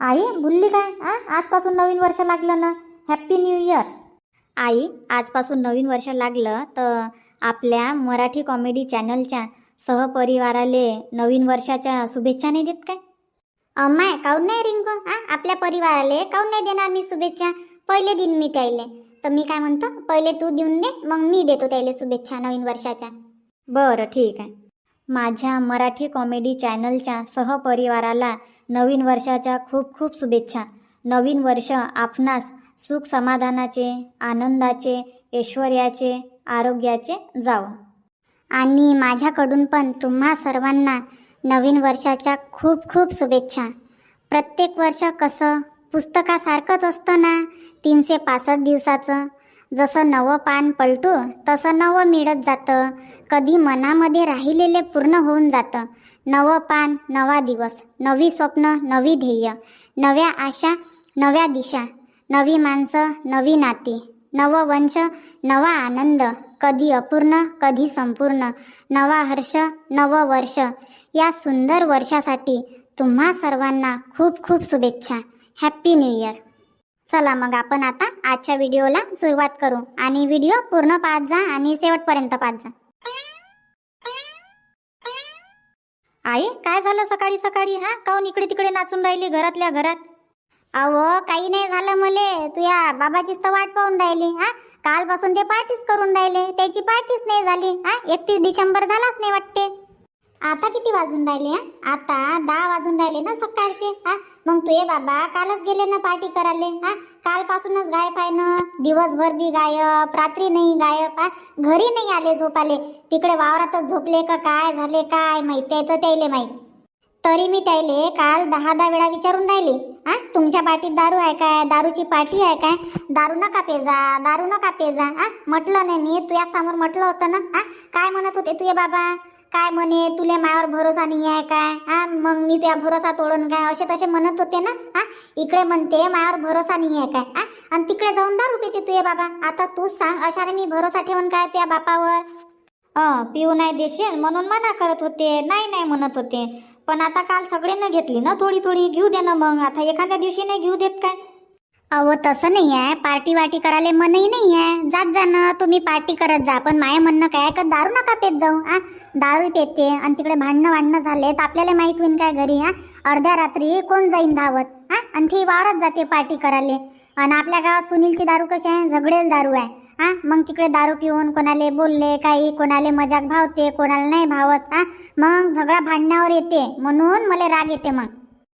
आई भुलली काय? आ? आजपासून नवीन वर्ष लागलं ना. हॅप्पी न्यू इयर आई आजपासून नवीन वर्ष लागलं तर आपल्या मराठी कॉमेडी चॅनलच्या सहपरिवाराले नवीन वर्षाच्या शुभेच्छा नाही देत काय? अम्माय काऊन नाही रिंकू? आ? आपल्या परिवाराले काऊन नाही देणार मी शुभेच्छा? पहिले दिन मी त्याले. तर मी काय म्हणतो? पहिले तू देऊन दे मग मी देतो त्याला शुभेच्छा नवीन वर्षाच्या. बरं ठीक आहे. माझ्या मराठी कॉमेडी चॅनलच्या सहपरिवाराला नवीन वर्षाच्या खूप खूप शुभेच्छा. नवीन वर्ष आपणास सुख समाधानाचे आनंदाचे ऐश्वर्याचे आरोग्याचे जावं. आणि माझ्याकडून पण तुम्हा सर्वांना नवीन वर्षाच्या खूप खूप शुभेच्छा. प्रत्येक वर्ष कसं पुस्तकासारखंच असतं ना? तीनशे पासष्ट दिवसाचं जसं नवं पान पलटू तसं नवं मिळत जातं. कधी मनामध्ये राहिलेले पूर्ण होऊन जातं. नवं पान नवा दिवस नवी स्वप्न नवी ध्येय नव्या आशा नव्या दिशा नवी माणसं नवी नाती नवं वंश नवा आनंद कधी अपूर्ण कधी संपूर्ण नवा हर्ष नवं वर्ष. या सुंदर वर्षासाठी तुम्हा सर्वांना खूप खूप शुभेच्छा. Happy new year. चला मग आपण आता आजच्या व्हिडिओला सुरुवात करू आणि व्हिडिओ पूर्ण पाहत जा आणि शेवटपर्यंत पाहत जा. आई काय झालं सकाळी सकाळी हा? काऊन इकडे तिकडे नाचून राहिली घरातल्या घरात? अहो काही नाही झालं मले. तुया बाबाचीच तर वाट पाहून राहिली हा? कालपासून ते पार्टीच करून राहिले. त्याची पार्टीच नाही झाली हा? एकतीस डिसेंबर झालाच नाही वाटते. आता किती वाजून राहिले हा? आता दहा वाजून राहिले ना सकाळचे हा? मग तुये बाबा कालच गेले ना पार्टी करायला हा? कालपासूनच गायब आहे ना. दिवसभर बी गायब रात्री नाही गायब हा? घरी नाही आले झोपाले. तिकडे वावरातच झोपले का काय झाले काय माहीत? त्याचं त्याले माहीत. तरी मी त्याले काल दहा दहा वेळा विचारून राहिली. हा तुमच्या पाठीत दारू आहे काय? दारूची पाठी आहे काय? दारू नका पेजा दारू नका पेजा. हा म्हटलं नाही मी तुझ्या समोर म्हटलं होतं ना? हा काय म्हणत होते तुझे बाबा? काय म्हणे तुले मायावर भरोसा नाही आहे काय? हा मग मी तुझ्या भरोसा तोडून काय? असे तसे म्हणत होते ना? हा इकडे म्हणते मायावर भरोसा नाही आहे काय? हा आणि तिकडे जाऊन दारू पिते तुझे बाबा. आता तूच सांग अशाने मी भरोसा ठेवून काय तुझ्या बापावर? पिऊ नाही देशील म्हणून मना करत होते. नाही नाही म्हणत होते. पण आता काल सगळ्यांना घेतली ना थोडी थोडी. घेऊ दे ना मग. आता एखाद्या दिवशी नाही घेऊ देत काय? अहो तसं नाही आहे. पार्टी वाटी करायला मनही नाही आहे. जात जा ना. तुम्ही पार्टी करत जा. पण माय म्हणणं काय का? दारू नका पेत जाऊ आ? दारू पेते. आणि तिकडे भांडणं वाढणं झाले तर आपल्याला माहीत होईन काय घरी हा अर्ध्या रात्री कोण जाईन धावत हा आणि ती वावरात जाते पार्टी करायला. आणि आपल्या गावात सुनीलची दारू कशी आहे? झगडेल दारू आहे. हा? मग तिकडे दारू पिऊन कोणाले बोलले काही कोणाले मजाक भावते कोणाला नाही भावत आ मग झगडा भांडण्यावर येते म्हणून मला राग येते मग.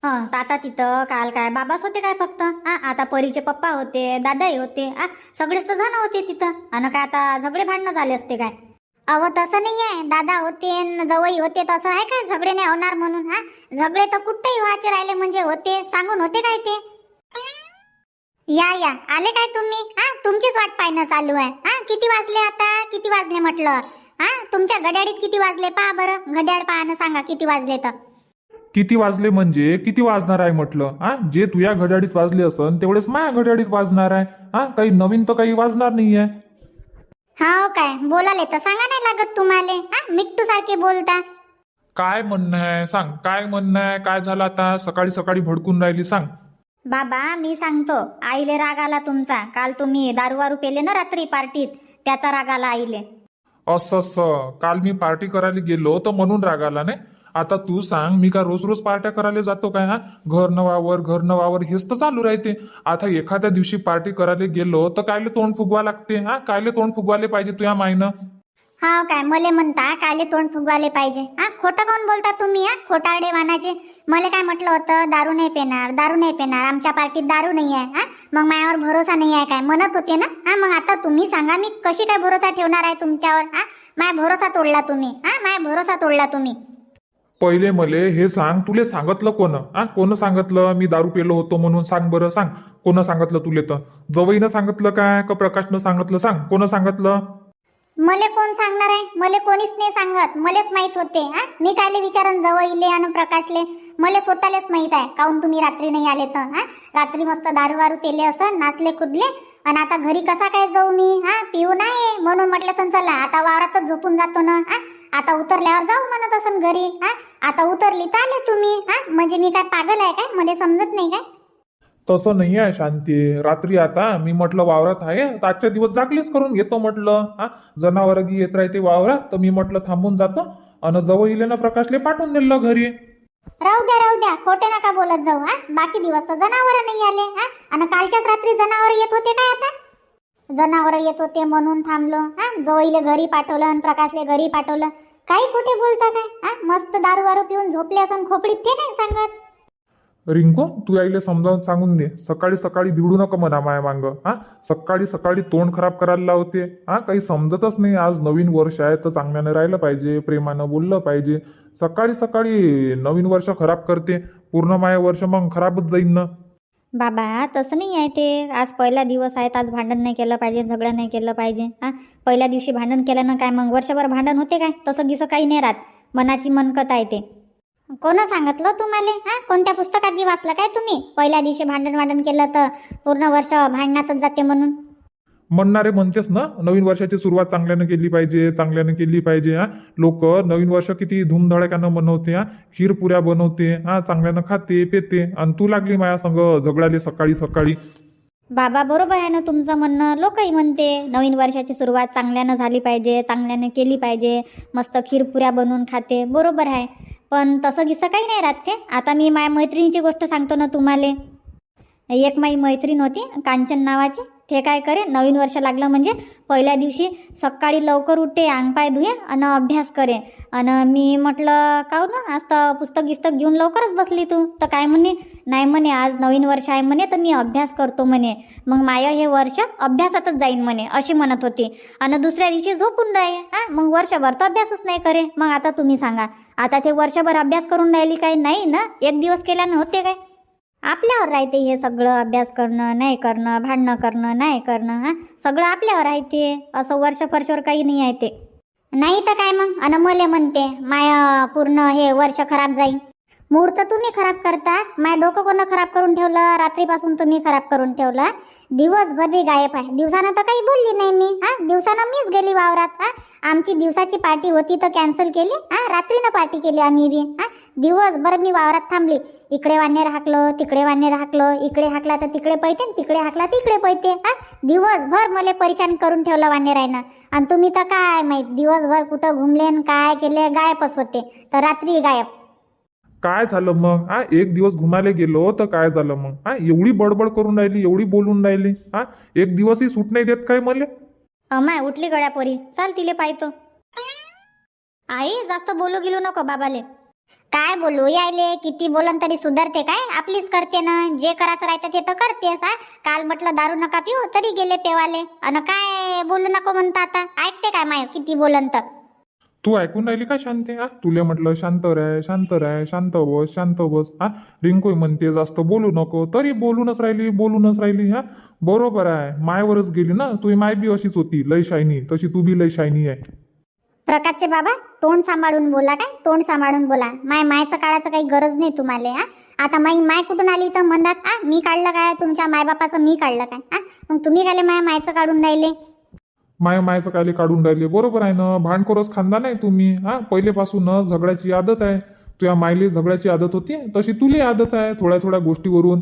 हं, तर आता तिथं काल काय बाबाच होते काय फक्त? हा? आता परीचे पप्पा होते दादाही होते आ सगळेच तर जण होते तिथं. आणि काय आता झगडे भांडणं झाले असते काय? अहो तसं नाही आहे दादा होते न जवळ होते तसं आहे काय? झगडे नाही होणार म्हणून हा? झगडे तर कुठेही व्हायचे राहिले म्हणजे होते सांगून होते काय ते? या या. आले काय तुम्ही? हा? तुमचीच वाट पाहणं चालू आहे. हा किती वाजले आता? किती वाजले म्हटलं? हा तुमच्या घड्याळीत किती वाजले? पहा बरं घड्याळ पाहणं सांगा किती वाजले तर. किती वाजले म्हणजे किती वाजणार आहे म्हटलं? हा जे तुझ्या घड्याळीत वाजले असन तेवढेच माझ्या घड्याळीत वाजणार आहे. हा काही नवीन तर काही वाजणार नाही आहे हाव काय बोलाले तर सांगा नाही लागत तुम्हाला. हा मिट्टू सारखे बोलता. काय म्हणणं आहे? सांग काय म्हणणं आहे? काय झालं आता? सकाळी सकाळी भडकून राहिली सांग. बाबा मी सांगतो आईले राग आला तुमचा. काल तुम्ही दारू वारू पेले ना रात्री पार्टीत? त्याचा राग आला आईले. असं असं. काल मी पार्टी करायला गेलो तर म्हणून राग आला नाही? आता तू सांग मी का रोज रोज पार्ट्या करायला जातो काय ना घर न वावर घर न वावर हेच तर चालू राहते. आता एखाद्या दिवशी पार्टी करायला गेलो तर कायले तोंड फुगवा लागते हा? कायले तोंड फुगवाले पाहिजे तुझ्या मायनं? हा काय मले म्हणता काले तोंड फुगवाले पाहिजे. हा खोटं कोण बोलता तुम्ही हा? खोटारडे वानाचे मले काय म्हटलं होतं दारू नाही पेणार दारू नाही पेणार आमच्या पार्टीत दारू नाही आहे हा? मग मायावर भरोसा नाही आहे काय? म्हणत होते ना? हा मग आता तुम्ही सांगा मी कशी काय भरोसा ठेवणार आहे तुमच्यावर हा? माय भरोसा तोडला तुम्ही हा? माय भरोसा तोडला तुम्ही. पहिले मले हे सांग तुले सांगितलं कोण? हा कोण सांगितलं? मी दारू पेलो होतो म्हणून सांग बरं सांग. कोण सांगितलं तुले तर? जवईनं सांगितलं काय का प्रकाशनं सांगितलं? सांग कोण सांगितलं? मले कोण सांगणार आहे? मले कोणीच नाही सांगत. मलेच माहीत होते हा? मी कायले विचारन जवळ आणि प्रकाशले? मले स्वतःलाच माहीत आहे. काऊन तुम्ही रात्री नाही आले तर हा? रात्री मस्त दारू वारू पेले असं नाचले कुदले? आणि आता घरी कसा काय जाऊ मी हा? पिऊ नाही म्हणून म्हटलं सन चला आता वावरातच झोपून जातो ना हा? आता उतरल्यावर जाऊ म्हणत असन घरी हा? आता उतरली तर आले तुम्ही हा? म्हणजे मी काय पागल आहे काय? मला समजत नाही काय? तसं नाही आहे शांती. रात्री आता मी म्हटलं वावरात आहे? तर आजच्या दिवस जागलीच करून घेतो म्हटलं. हा? जनावर गी येत राहते वावरात तर मी म्हटलं थांबून जातो आणि जवळ इले ना प्रकाशले पाठवून दिलं घरी. राहू द्या राहू द्या. खोटे नका बोलत जाऊ हा? बाकी दिवस तर जनावर नाही आले हा? आणि कालच्याच रात्री जनावर येत होते काय आता? जनावर येत होते म्हणून थांबलो हा? जवळीले घरी पाठवलं आणि प्रकाशले घरी पाठवलं. काही कुठे बोलता काय? हा? मस्त दारू वारू पिऊन झोपले असं खोपडीत ते नाही सांगत. रिंकू तू आईला समजावून सांगून दे. सकाळी सकाळी भिडू नको म्हणा माया मांग. हा? सकाळी सकाळी तोंड खराब करायला लावते. हा? काही समजतच नाही. आज नवीन वर्ष आहे तर चांगल्यानं राहिलं पाहिजे प्रेमानं बोललं पाहिजे. सकाळी सकाळी नवीन वर्ष खराब करते. पूर्ण माया वर्ष मग खराबच जाईन ना. बाबा तसं नाही आहे ते. आज पहिला दिवस आहे तर आज भांडण नाही केलं पाहिजे झगडं नाही केलं पाहिजे. हा? पहिल्या दिवशी भांडण केल्यानं काय? मग वर्षभर भांडण होते काय? तसं दिसं काही नाही राहत. मनाची मनकत आहे ते. कोण सांगितलं तुम्हाला? हा? कोणत्या पुस्तकात बी वाचलं काय तुम्ही? पहिल्या दिवशी भांडण भांडण केलं तर पूर्ण वर्ष भांडणातच जाते म्हणून. म्हणणारे म्हणतेस ना नवीन वर्षाची सुरुवात चांगल्यानं केली पाहिजे चांगल्यानं केली पाहिजे हा? लोक नवीन वर्ष किती धूमधडाक्यानं मनवते हा? खीर पुऱ्या बनवते हा? चांगल्यानं खाते पेते आणि तू लागली माया संग झगडाले सकाळी सकाळी. बाबा बरोबर आहे ना तुमचं म्हणणं. लोकही म्हणते नवीन वर्षाची सुरुवात चांगल्यानं झाली पाहिजे चांगल्यानं केली पाहिजे मस्त खीरपुऱ्या बनवून खाते. बरोबर आहे. पण तसं गिसं काही नाही राहत ते. आता मी माझ्या मैत्रिणीची गोष्ट सांगतो ना तुम्हाला. एक माझी मैत्रीण होती कांचन नावाची. ते काय करे? नवीन वर्ष लागलं म्हणजे पहिल्या दिवशी सकाळी लवकर उठे अंगपाय धुये आणि अभ्यास करे. आणि मी म्हटलं काव ना आज तर पुस्तक गिस्तक घेऊन लवकरच बसली तू. तर काय म्हणे? नाही म्हणे आज नवीन वर्ष आहे म्हणे तर मी अभ्यास करतो म्हणे. मग माय हे वर्ष अभ्यासातच जाईन म्हणे अशी म्हणत होती. आणि दुसऱ्या दिवशी झोपून राहे हा मग वर्षभर तर अभ्यासच नाही करे. मग आता तुम्ही सांगा. आता ते वर्षभर अभ्यास करून राहिली काय? नाही ना? एक दिवस केल्यानं होते काय? आपल्यावर राहते हे सगळं अभ्यास करणं नाही करणं भांडणं करणं नाही करणं हा? सगळं आपल्यावर राहते असं वर्ष वर्षभर काही नाही आहे ते. नाही तर काय मग? अन मले म्हणते माय पूर्ण हे वर्ष खराब जाईल मूड तर तुम्ही खराब करता. माय डोकं कोणं खराब करून ठेवलं? रात्रीपासून तुम्ही खराब करून ठेवलं. दिवसभर बी गायब आहे. दिवसानं तर काही बोलली नाही मी. हा दिवसानं मीच गेली वावरात. हा आमची दिवसाची पार्टी होती तर कॅन्सल केली. हा रात्रीनं पार्टी केली आम्ही बी. हा दिवसभर मी वावरात थांबली. इकडे वानेर हाकलं तिकडे वानेर हाकलं इकडे हाकला तर तिकडे पैते तिकडे हाकला तिकडे पैते. हा दिवसभर मला परेशान करून ठेवलं वानेरायनं आणि तुम्ही तर काय माहीत? दिवसभर कुठं घुमले काय केले? गायबच होते. तर रात्री गायब. काय झालं मग? हा एक दिवस घुमायला गेलो तर काय झालं मग? हा एवढी बडबड करून राहिली एवढी बोलून राहिली. हा एक दिवसही सूट नाही देत काय मले? अमाय उठली गड्या पोरी. चाल तिले पाहतो. आई जास्त बोलू गेलो नको बाबाले. काय बोलू? यायले किती बोलन तरी सुधारते काय? आपलीच करते ना. जे करायचं राहतं ते तर करतेस हा. काल म्हटलं दारू नका पिऊ तरी गेले पेवाले. अन काय बोलू नको म्हणता आता. ऐकते काय माय किती बोलन तर? तू ऐकून राहिली का शांती? हा? तुला म्हटलं शांत राय शांत राय शांत बस शांत बस. हा? रिंकू म्हणते जास्त बोलू नको. तरी बोलूनच राहिली बोलूनच राहिली हा? बरोबर आहे. मायवरच गेली ना? तुझी माय बी अशीच होती लय शायनी. तशी तू बी लय शायनी आहे. प्रकाशचे बाबा तोंड सांभाळून बोला काय? तोंड सांभाळून बोला. माय मायचं काढायचं काही गरज नाही तुम्हाला हा? आता माई माय कुठून आली तर म्हणतात आ मी काढलं काय? तुमच्या मायबापाचं मी काढलं काय? आ मग तुम्ही काय माय मायचं काढून राहिले? माय मायचं कायले काढून राहिले. बरोबर आहे ना? भांडखोरच खानदान आहे तुम्ही. हा पहिलेपासूनच झगड्याची आदत आहे. तुझ्या मायले झगड्याची आदत होती तशी तुले आदत आहे थोड्या थोड्या गोष्टीवरून.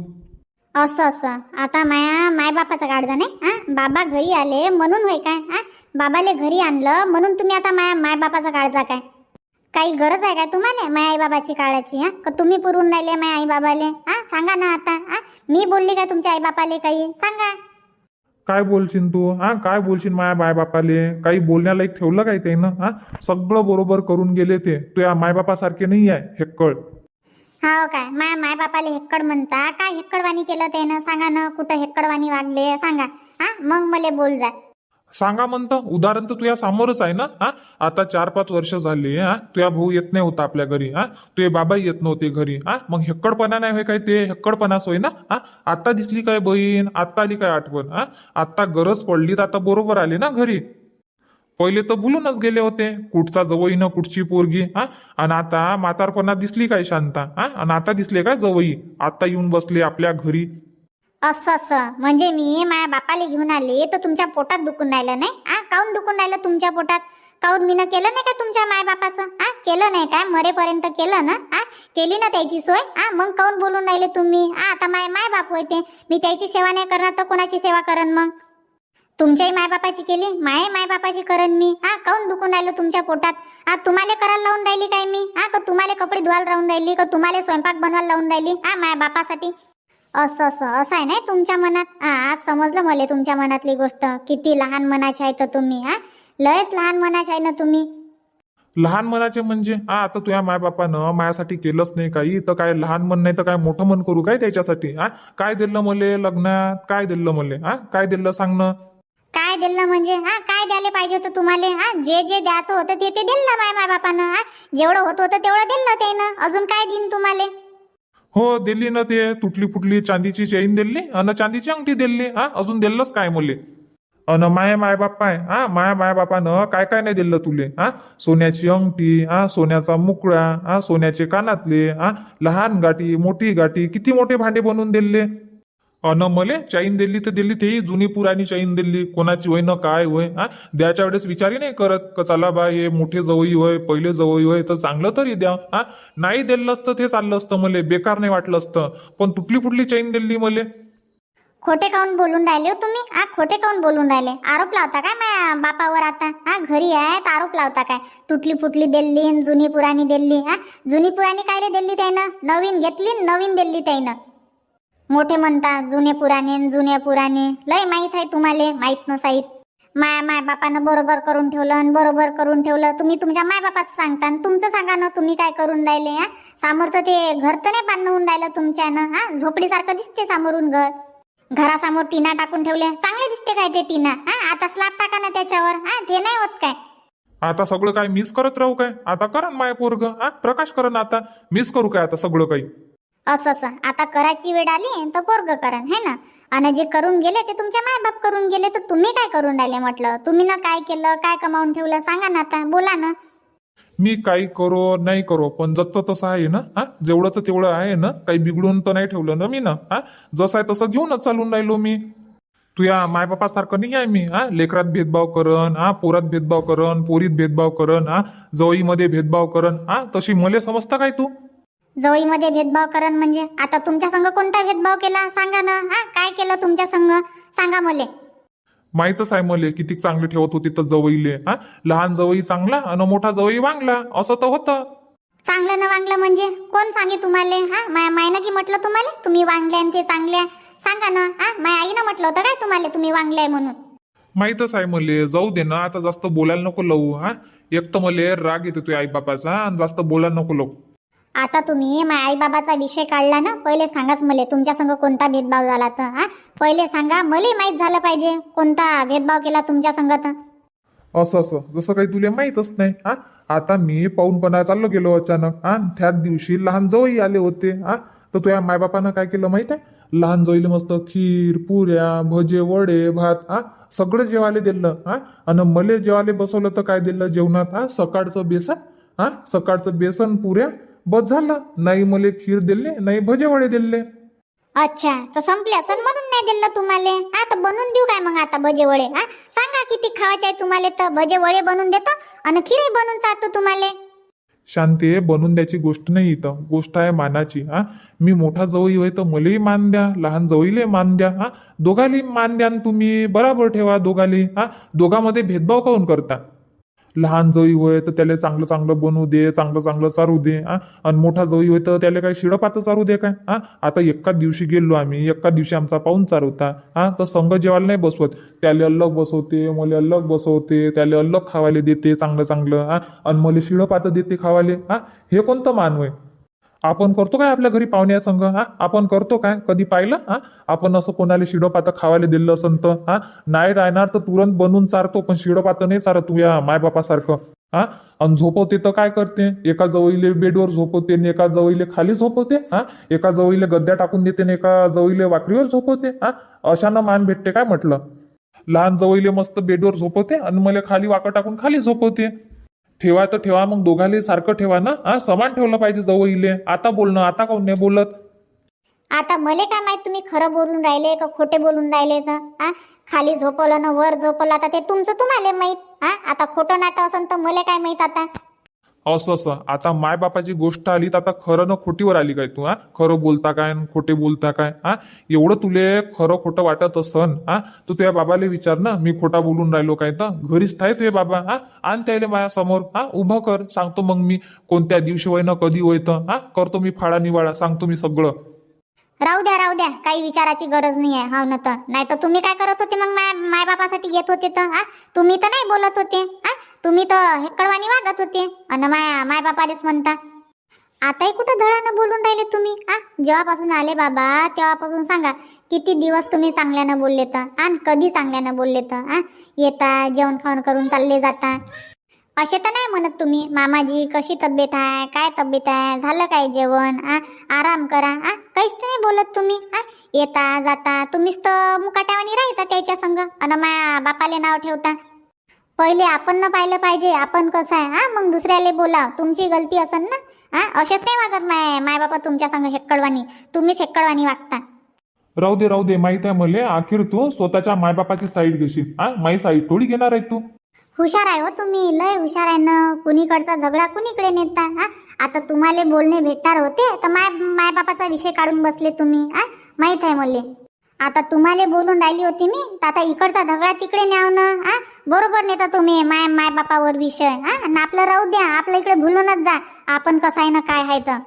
असं असं. आता माया मायबापाचं काढलं नाही हा? बाबा घरी आले म्हणून होय काय हा? बाबाले घरी आणलं म्हणून तुम्ही आता माया मायबापाचं काढता काय? काही गरज आहे काय तुम्हाला माय आई बाबाची काढायची हा? का तुम्ही पुरून राहिले माया आई बाबाले? हा सांगा ना आता हा? मी बोलली काय तुमच्या आई बापाले काही? सांगा. काय बोलशील तू? हा काय बोलशील माया मायबापाले? काही बोलण्यालायक ठेवलं काय ते ना हा सगळं बरोबर करून गेले ते. तुझ्या मायबापासारखे नाही आहे हे कळ. हो काय. माय मायबापाले हेक्कड म्हणता. काय हेक्कडवाणी केलं त्यानं? सांगा ना कुठं हेक्कडवाणी वागले? सांगा. हा मग मला बोल जा. सांगा म्हणतं. उदाहरण तर तुझ्या समोरच आहे ना? हा? आता चार पाच वर्ष झाली हा? तुझ्या भाऊ येत नाही होता आपल्या घरी हा? तुझे बाबा येत नव्हते घरी हा? मग हेक्कडपणा नाही होय काय ते? हेक्कडपणाच होय ना? हा? आता दिसली काय बहीण? आता आली काय आठवण हा? आत्ता गरज पडली तर आता बरोबर आली ना घरी? पहिले तर भुलूनच गेले होते. कुठचा जवई ना कुठची पोरगी हा? आणि आता म्हातारपणा दिसली काय शांता हा? आणि आता दिसले काय जवई आता येऊन बसले आपल्या घरी. असं असं. म्हणजे मी माझ्या बापाला घेऊन आले तर तुमच्या पोटात दुखून राहिलं नाही? आ काऊन दुखून राहिलं तुमच्या पोटात? काऊन मी केलं नाही का तुमच्या मायबापाचं आ केलं नाही काय मरेपर्यंत केलं ना? आ केली ना त्याची सोय? आ मग काऊन बोलून राहिले तुम्ही? हा आता माय मायबाप होते. मी त्याची सेवा नाही करणार तर कोणाची सेवा करन मग? तुमच्याही मायबापाची केली? माय मायबापाची करन मी? हा काऊन दुखून राहिलं तुमच्या पोटात? हा तुम्हाला करायला लावून राहिली काय मी? हा का तुम्हाला कपडे धुवायला राहून राहिली? का तुम्हाला स्वयंपाक बनवायला लावून राहिली? हा माय बापासाठी? असं असं. असं आहे नाही तुमच्या मनात? हा आज समजलं मला तुमच्या मनातली गोष्ट. किती लहान मनाचे आहे तर तुम्ही हा? लयच लहान मनाचे आहे ना तुम्ही? लहान मनाचे म्हणजे? हा आता तुझ्या मायबापानं माझ्यासाठी केलंच नाही काही. तर काय लहान मन नाही तर काय मोठं मन करू काय त्याच्यासाठी हा? काय दिलं मले लग्नात? काय दिलं मले हा? काय दिलं सांग ना. काय दिलं म्हणजे? हा काय द्यायला पाहिजे होतं तुम्हाला हा? जे जे द्यायचं होतं ते ते दिलं माय माय बापानं हा? जेवढं होत होतं तेवढं दिलं त्यानं. अजून काय देईन तुम्हाला? हो दिली ना ते तुटली फुटली चांदीची चैन दिली अन चांदीची अंगठी दिली हा? अजून दिलंच काय मुले? अन माया माय बाप्पा आहे हा? माया माय काय काय नाही दिलं तुले हा? सोन्याची अंगठी हा? सोन्याचा मुकळा हा? सोन्याचे कानातले हा? लहान गाठी मोठी गाठी किती मोठे भांडे बनवून दिले? अन मले चाईन दिली तर दिली तेही जुनी पुराणी चाईन दिली कोणाची होय ना काय होय हा? द्याच्या वेळेस विचारही नाही करत. का चला बा हे मोठे जवई होय पहिले जवई होय तर चांगलं तरी द्या हा? नाही दिलं असतं ते चाललं असतं मले बेकार नाही वाटलं असतं. पण तुटली फुटली चैन दिली मले. खोटे काऊन बोलून राहिले हो तुम्ही? हा खोटे काऊन बोलून राहिले? आरोप लावता काय माझ्या बापावर आता? हा घरी आहे तर आरोप लावता काय? तुटली फुटली दिल्ली जुनी पुराणी दिल्ली हा? जुनी पुराणी काय रे दिल्ली त्यानं? नवीन घेतली नवीन दिल्ली त्यानं? मोठे म्हणता जुने पुराणे न जुने पुराणे. लय माहीत आहे तुम्हाला माहीत नसाईत माय माय बापानं बरोबर करून ठेवलं आणि बरोबर करून ठेवलं. तुम्ही तुमच्या माय बापाचं सांगता आणि तुमचं सांगा ना तुम्ही काय करून राहिले हा? समोरचं ते घर तर नाही बांधून होऊन राहिलं तुमच्यानं हा? झोपडीसारखं दिसते समोरून घर. घरासमोर टीना टाकून ठेवले चांगले दिसते काय ते टीना हा? आता स्लॅब टाका ना त्याच्यावर हा? ते नाही होत काय? आता सगळं काय मिस करत राहू काय? आता करा माय पोरग हा? प्रकाश करण आता. मिस करू काय आता सगळं काही? असं असं. आता करायची वेळ आली तर पोरग करण है ना? आणि जे करून गेले ते तुमच्या मायबाप करून गेले तर तुम्ही काय करून राहिले म्हटलं? तुम्ही ना काय केलं काय कमावून ठेवलं सांगा ना आता बोला ना. मी काही करो नाही करो पण जत्त तसं आहे ना हा? जेवढंच तेवढं आहे ना काही बिघडून तर नाही ठेवलं ना मी ना हा? जसं आहे तसं घेऊनच चालून राहिलो मी. तुया मायबापासारखं नाही आहे मी हा? लेकरात भेदभाव करन हा? पोरात भेदभाव करन पोरीत भेदभाव करन हा? जवळीमध्ये भेदभाव करन हा? तशी मले समजतं काय तू? जवळीमध्ये भेदभाव करण म्हणजे? आता तुमच्या संघ कोणता भेदभाव केला? सांगा ना. हा काय केलं तुमच्या संघ? सांगा मले. माहीतच आहे मले किती चांगले ठेवत होती तर जवळीले हा? लहान जवळी चांगला आणि मोठा जवळी वांगला असं तर होतं. चांगलं ना वांगलं म्हणजे? कोण सांगे तुम्हाला? हा माय मायनं की म्हटलं तुम्हाला? तुम्ही वांगले आणि ते चांगले आहे? सांगा ना. हा माय आईनं म्हटलं होतं काय तुम्हाला? तुम्ही वांगले आहे म्हणून. माहीतच आहे मले. जाऊ दे ना आता जास्त बोलायला नको लावू हा? एक तर मले राग येतो तुझ्या आई बापाचा आणि जास्त बोलायला नको लावू. आता तुम्ही माझ्या आईबाबाचा विषय काढला ना पहिले सांगाच मले तुमच्या संग कोणता भेदभाव झाला तर हा? पहिले सांगा मले माहीत झालं पाहिजे कोणता भेदभाव केला तुमच्या संगत तर. असं असं. जसं काही तुला माहीतच नाही हा? आता मी पाहूनपणा चाललो गेलो अचानक हा? त्याच दिवशी लहान जवळी आले होते हा? तर तुझ्या मायबापानं काय केलं माहीत आहे? लहान जोईले मस्त खीर पुऱ्या भजे वडे भात हा? सगळं जेवायला दिलं हा? आणि मले जेवायला बसवलं तर काय दिलं जेवणात हा? सकाळचं बेसन हा? सकाळचं बेसन पुऱ्या बस झालं. नाही मले खीर दिले नाही भजे वडे दिले अच्छा तर संपले असं म्हणून नाही दिलं तुम्हाला? तर बनवून देऊ काय मग आता भजे वडे हा? सांगा किती खावायचे आहे तुम्हाला तर भजे वडे बनवून देतो आणि खीरही बनवून चालतो तुम्हाला. शांती बनवून द्यायची गोष्ट नाही इथं. गोष्ट आहे मानाची हा? मी मोठा जवळी होय तर मलाही मान द्या लहान जवळीले मान द्या हा? दोघाली मान द्या न तुम्ही बराबर ठेवा दोघाली हा? दोघांमध्ये भेदभाव काऊन करता? लहान जवळी होय तर त्याला चांगलं चांगलं बनवू दे चांगलं चांगलं चारू दे हा आणि मोठा जोई होय तर त्याला काय शिडपातं चारू दे काय? हा आता एकाच दिवशी गेलो आम्ही एकाच दिवशी आमचा पाहून चारवता हा तर संघ जेवायला नाही बसवत. त्याला अलग बसवते मला अलग बसवते त्याला अलग खावायला देते चांगलं चांगलं हा आणि मला शिडपातं देते खावाले हा हे कोणतं मानव आहे आपण करतो काय आपल्या घरी पाहुण्या संघ हा? आपण करतो काय? कधी पाहिलं? हा? आपण असं कोणाला शिडोपातं खावायला दिलं असन तर हा? नाही राहणार तर तुरंत बनवून चारतो पण शिडोपातं नाही चारत तू या मायबापासारखं हा? आणि झोपवते तर काय करते? एका जवळीले बेडवर झोपवते आणि एका जवळीले खाली झोपवते हा? एका जवळीले गद्द्या टाकून देते आणि एका जवळीले वाकरीवर झोपवते हा? अशानं मान भेटते काय म्हटलं? लहान जवळीले मस्त बेडवर झोपवते आणि मला खाली वाकड टाकून खाली झोपवते. ठेवा तर ठेवा मग दोघाले सारखं ठेवा ना? हा समान ठेवलं पाहिजे जवळीले आता बोलणं आता काऊन नाही बोलत? आता मले काय माहीत तुम्ही खरं बोलून राहिले का खोटे बोलून राहिले तर आ खाली झोपवलं ना वर झोपवलं आता ते तुमचं तुम्हाला माहीत. हा? आता खोटं नाटं असन तर मले काय माहीत आता? असं असं. आता माय बापाची गोष्ट आली तर आता खरं न खोटीवर आली काय तू हा? खरं बोलता काय न खोटे बोलता काय हा? एवढं तुले खरं खोटं वाटत असन हा? तू तुझ्या बाबाला विचार ना मी खोटा बोलून राहिलो काय तर? घरीच थाय तुझे बाबा हा? आण त्याला माझ्यासमोर हा? उभं कर. सांगतो मग मी कोणत्या दिवशी वय ना कधी होय तर हा? करतो मी फाळा निवाळा. सांगतो मी सगळं. राहू द्या राहू द्या. काही विचाराची गरज नाही आहे हो ना तर. नाही तर तुम्ही काय करत होते मग? माय मायबापासाठी येत होते तर हा? तुम्ही तर नाही बोलत होते हा? तुम्ही तर हेक्कडवाणी वागत होते. आणि माया मायबापालेच म्हणता आताही कुठं धडानं बोलून राहिले तुम्ही हा? जेव्हापासून आले बाबा तेव्हापासून सांगा किती दिवस तुम्ही चांगल्यानं बोलले तर आणि कधी चांगल्यानं बोलले तर हा? येता जेवण खावण करून चालले जाता. असे तर नाही म्हणत तुम्ही. मामाजी कशी तब्येत आहे? काय तब्येत आहे? झालं काय जेवण? आ? आराम करा. आ? काहीच तर नाही बोलत तुम्ही. आ? येता जाता. तुम्हीच तर मुकाट्यावानी राहता त्याच्या संग. अन माया बापाले नाव ठेवता. पहिले आपण न पाहिलं पाहिजे. आपण कसं आहे? हा मग दुसऱ्याले बोला तुमची गलती असन ना? हा असेच नाही वागत माय. माय बापा तुमच्या संग हेक्कडवानी तुम्हीच हेक्कडवानी वागता. राहू दे राहू दे. माहीत आहे मले. अखेर तू स्वतःच्या मायबापाची साईड घेशील. हा माई साईड थोडी घेणार आहे तू. हुशार आहे हो तुम्ही. लय हुशार आहे ना. कुणीकडचा झगडा कुणीकडे नेता हा? आता तुम्हाला बोलणे भेटणार होते तर माय माय बापाचा विषय काढून बसले तुम्ही हा? माहीत आहे मला. आता तुम्हाला बोलून राहिली होती मी तर आता इकडचा झगडा तिकडे न्याव ना हा? बरोबर नेता तुम्ही माय माय बापावर विषय हा? आणि आपलं राहू द्या आपल्या इकडे भुलूनच जा. आपण कसं आहे ना काय आहे तर.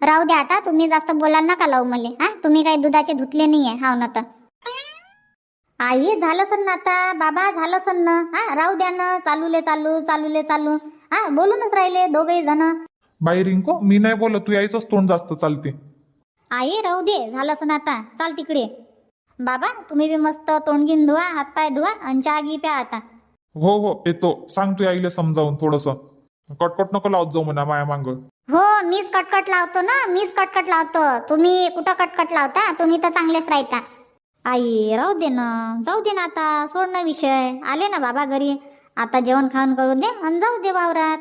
राहू द्या आता तुम्ही जास्त बोलाल नका लावू मले हा? तुम्ही काही दुधाचे धुतले नाही आहे हाव ना तर. आई झालं सन ना आता? बाबा झालं सन ना? हा राहू द्या ना. चालूले चालू चालूले चालू. हा बोलूनच राहिले दोघे जण. बाई रिंको मी नाही बोलत. तू यायचंच तोंड जास्त चालते. आई राहू दे. झालं सन आता. चाल तिकडे. बाबा तुम्ही बी मस्त तोंडगीन धुवा हातपाय धुवा आणि चहा घी प्या आता. हो हो येतो. सांग तू आईला समजावून थोडस. कटकट नको लावत जाऊ म्हणा माया मांग. हो मीच कटकट लावतो ना. मीच कटकट लावतो. तुम्ही कुठं कटकट लावता? तुम्ही तर चांगलेच राहता. आई राहू दे ना. जाऊ दे ना आता. सोड ना विषय. आले ना बाबा घरी. आता जेवण खावण करू दे आणि जाऊ दे वावरात.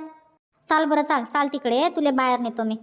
चाल बरं चाल. चाल तिकडे. तुले बाहेर नेतो मी.